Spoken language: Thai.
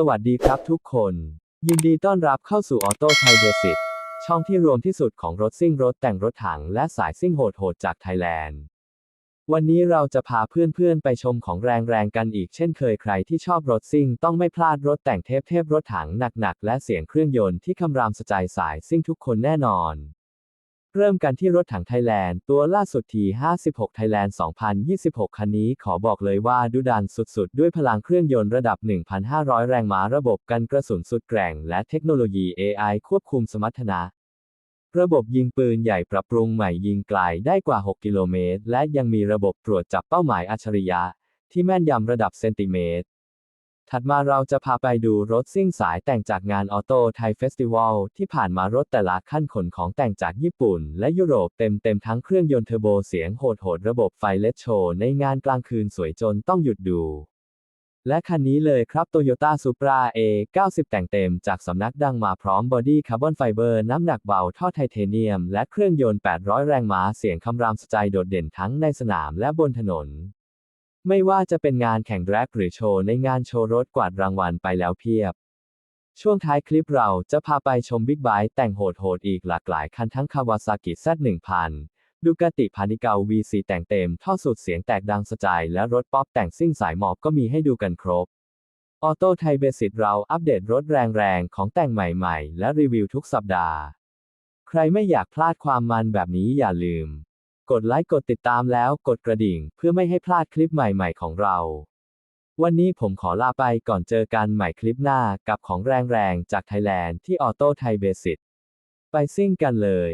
สวัสดีครับทุกคน ยินดีต้อนรับเข้าสู่ออโต้ไทยเบสิกช่องที่รวมที่สุดของรถซิ่งรถแต่งรถถังและสายซิ่งโหดๆจากไทยแลนด์ วันนี้เราจะพาเพื่อนๆไปชมของแรงๆกันอีกเช่นเคยใครที่ชอบรถซิ่งต้องไม่พลาดรถแต่งเทพๆรถถังหนักๆและเสียงเครื่องยนต์ที่คำรามสะใจสายซิ่งทุกคนแน่นอน เริ่มกันที่รถถังไทยแลนด์ตัวล่าสุดที56 ไทยแลนด์ 2026 คันนี้ขอบอกเลยว่าดุดันสุดๆ ด้วยพลังเครื่องยนต์ระดับ 1,500 แรงม้าระบบกันกระสุนสุดแกร่ง และเทคโนโลยี AI ควบคุมสมรรถนะ ระบบยิงปืนใหญ่ปรับปรุงใหม่ยิงไกลได้กว่า 6 กิโลเมตร และยังมีระบบตรวจจับเป้าหมายอัจฉริยะ ที่แม่นยำระดับเซนติเมตร ถัดมาเราจะพาไปดูรถซิ่งสายแต่งจากงานออโต้ไทยเฟสติวัลที่ผ่านมารถแต่ละขั้นขนของแต่งจากญี่ปุ่น และยุโรปเต็มเต็มๆทั้งเครื่องยนต์เทอร์โบเสียงโหดโหดๆระบบไฟเลสโชว์ในงานกลางคืนสวยจนต้องหยุดดู และคันนี้เลยครับ Toyota Supra A 90 แต่งเต็มจากสำนักดังมาพร้อมบอดี้คาร์บอนไฟเบอร์น้ำหนักเบาท่อไทเทเนียม และเครื่องยนต์ 800 แรงม้าเสียงคำรามสะใจโดดเด่นทั้งในสนามและบนถนน ไม่ว่าจะเป็นงานแข่งแร็กหรือโชว์ในงานโชว์รถกวาดรางวัลไปแล้วเพียบ ช่วงท้ายคลิปเราจะพาไปชมบิ๊กไบค์แต่งโหดๆอีกหลากหลายคันทั้ง Kawasaki Z1000 ดูกาติพานิเกา V4 แต่งเต็มท่อสุดเสียงแตกดังสะใจและรถป๊อปแต่งซิ่งสายหมอบก็มีให้ดูกันครบ ออโต้ไทยเบสิกเราอัปเดตรถแรงๆ ของแต่งใหม่ๆ และรีวิวทุกสัปดาห์ ใครไม่อยากพลาดความมันแบบนี้อย่าลืม กดไลค์กดติดตามแล้วกดกระดิ่งเพื่อไม่ให้พลาดคลิปใหม่ๆของเรา วันนี้ผมขอลาไปก่อนเจอกันใหม่คลิปหน้ากับของแรงๆ จากไทยแลนด์ที่ออโต้ไทยเบสิกไปซิ่งกันเลย